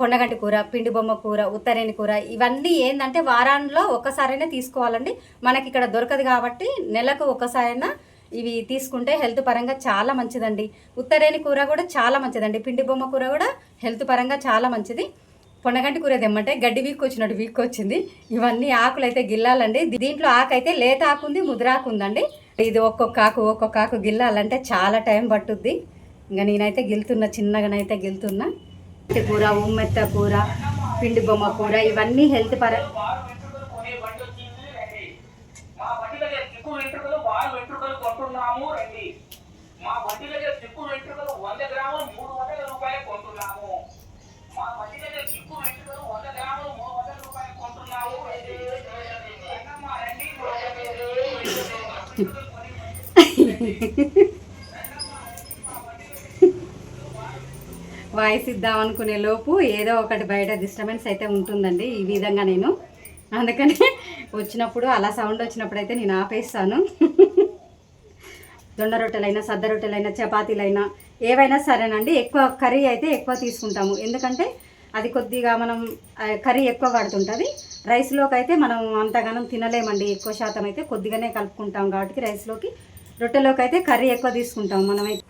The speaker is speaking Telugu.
పొండగంటి కూర పిండి బొమ్మ కూర ఉత్తరేని కూర ఇవన్నీ ఏంటంటే వారాల్లో ఒక్కసారైనా తీసుకోవాలండి. మనకి ఇక్కడ దొరకదు కాబట్టి నెలకు ఒక్కసారైనా ఇవి తీసుకుంటే హెల్త్ పరంగా చాలా మంచిదండి. ఉత్తరేని కూర కూడా చాలా మంచిదండి. పిండి బొమ్మ కూర కూడా హెల్త్ పరంగా చాలా మంచిది. పొండగంటి కూర తెమ్మంటే గడ్డి వీక్ వచ్చినట్టు వీక్ వచ్చింది ఇవన్నీ ఆకులు అయితే గిల్లాలండి దీంట్లో ఆకు అయితే లేత ఆకు ఉంది ముద్రాకు ఉందండి ఇది ఒక్కొక్క ఆకు ఒక్కొక్క ఆకు గిల్లాలంటే చాలా టైం పట్టుద్ది. ఇంకా నేనైతే గిలుతున్నా చిన్నగానైతే గిలుతున్నా. కూర ఉమ్మెత్త కూర పిండి బొమ్మ కూర ఇవన్నీ హెల్త్ పర మా బండి వాయిస్ ఇద్దాం అనుకునే లోపు ఏదో ఒకటి బయట డిస్టర్బెన్స్ అయితే ఉంటుందండి ఈ విధంగా నేను. అందుకని వచ్చినప్పుడు అలా సౌండ్ వచ్చినప్పుడు అయితే నేను ఆపేస్తాను. దొండ రొట్టెలైనా సద్ద రొట్టెలైనా చపాతీలైనా ఏవైనా సరేనండి. ఎక్కువ కర్రీ అయితే ఎక్కువ తీసుకుంటాము. ఎందుకంటే అది కొద్దిగా మనం కర్రీ ఎక్కువ పడుతుంటుంది రైస్లోకి అయితే మనం అంతగానం తినలేమండి. ఎక్కువ శాతం అయితే కొద్దిగానే కలుపుకుంటాం కాబట్టి రైస్లోకి రొట్టెలోకి అయితే కర్రీ ఎక్కువ తీసుకుంటాం మనం అయితే